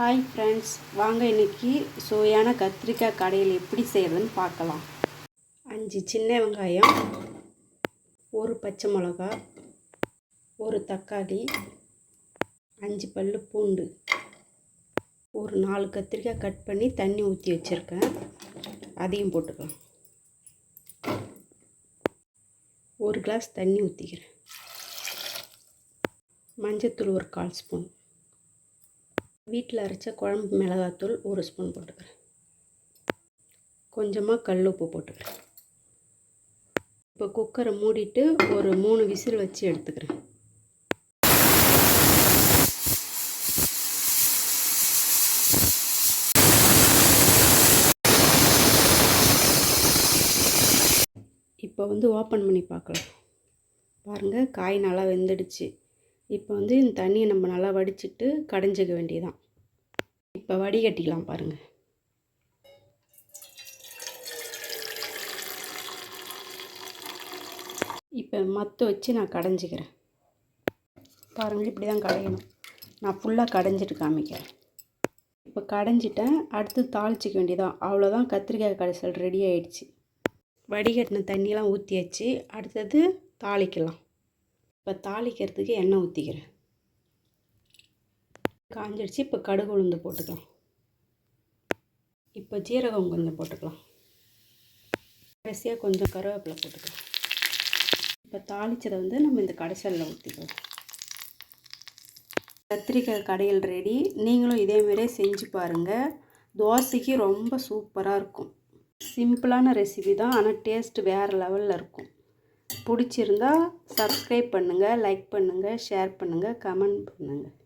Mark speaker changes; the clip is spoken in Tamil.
Speaker 1: ஹாய் ஃப்ரெண்ட்ஸ் வாங்க இன்னைக்கு சுவையான கத்திரிக்காய் கடையில் எப்படி செய்கிறதுன்னு பார்க்கலாம். அஞ்சு சின்ன வெங்காயம் ஒரு பச்சை மிளகா ஒரு தக்காளி அஞ்சு பல் பூண்டு ஒரு நாலு கத்திரிக்காய் கட் பண்ணி தண்ணி ஊற்றி வச்சுருக்கேன். அதையும் போட்டுக்கலாம். ஒரு கிளாஸ் தண்ணி ஊற்றிக்கிறேன் மஞ்சத்தூள் ஒரு கால் ஸ்பூன். வீட்டில் அரைச்ச குழம்பு மிளகாத்தூள் ஒரு ஸ்பூன் போட்டுக்கிறேன். கொஞ்சமாக கல் உப்பு போட்டுக்கிறேன். இப்போ குக்கரை மூடிட்டு ஒரு மூணு விசில் வச்சு எடுத்துக்கிறேன். இப்போ வந்து ஓப்பன் பண்ணி பார்க்கலாம். பாருங்கள் காய் நல்லா வெந்துடுச்சு. இப்போ வந்து இந்த தண்ணியை நம்ம நல்லா வடிச்சிட்டு கடைஞ்சிக்க வேண்டியதான் இப்போ வடிகட்டிக்கலாம் பாருங்கள் இப்போ மத்து வச்சு நான் கடைஞ்சிக்கிறேன். பாருங்கள் இப்படி தான் கடையணும். நான் ஃபுல்லாக கடைஞ்சிட்டு காமிக்கிறேன். இப்போ கடைஞ்சிட்டேன். அடுத்து தாளிச்சிக்க வேண்டியதான் அவ்வளோதான் கத்திரிக்காய் கடைசல் ரெடி ஆகிடுச்சு வடிகட்டின தண்ணியெலாம் ஊற்றியாச்சு அடுத்தது தாளிக்கலாம். இப்போ தாளிக்கிறதுக்கு எண்ணெய் ஊற்றிக்கிறேன் காஞ்சிடுச்சு இப்போ கடுகு உளுந்து போட்டுக்கலாம். இப்போ ஜீரகம் கொஞ்சம் போட்டுக்கலாம். கடைசியாக கொஞ்சம் கருவேப்பிலை போட்டுக்கலாம். இப்போ தாளித்ததை வந்து நம்ம இந்த கடைசலில் ஊற்றிக்கலாம் கத்திரிக்காய் கடையில் ரெடி நீங்களும் இதேமாரியே செஞ்சு பாருங்கள் தோசைக்கு ரொம்ப சூப்பராக இருக்கும். சிம்பிளான ரெசிபி தான் ஆனால் டேஸ்ட் வேறு லெவலில் இருக்கும். பிடிச்சிருந்தா சப்ஸ்கிரைப் பண்ணுங்கள் லைக் பண்ணுங்கள் ஷேர் பண்ணுங்கள் கமெண்ட் பண்ணுங்கள்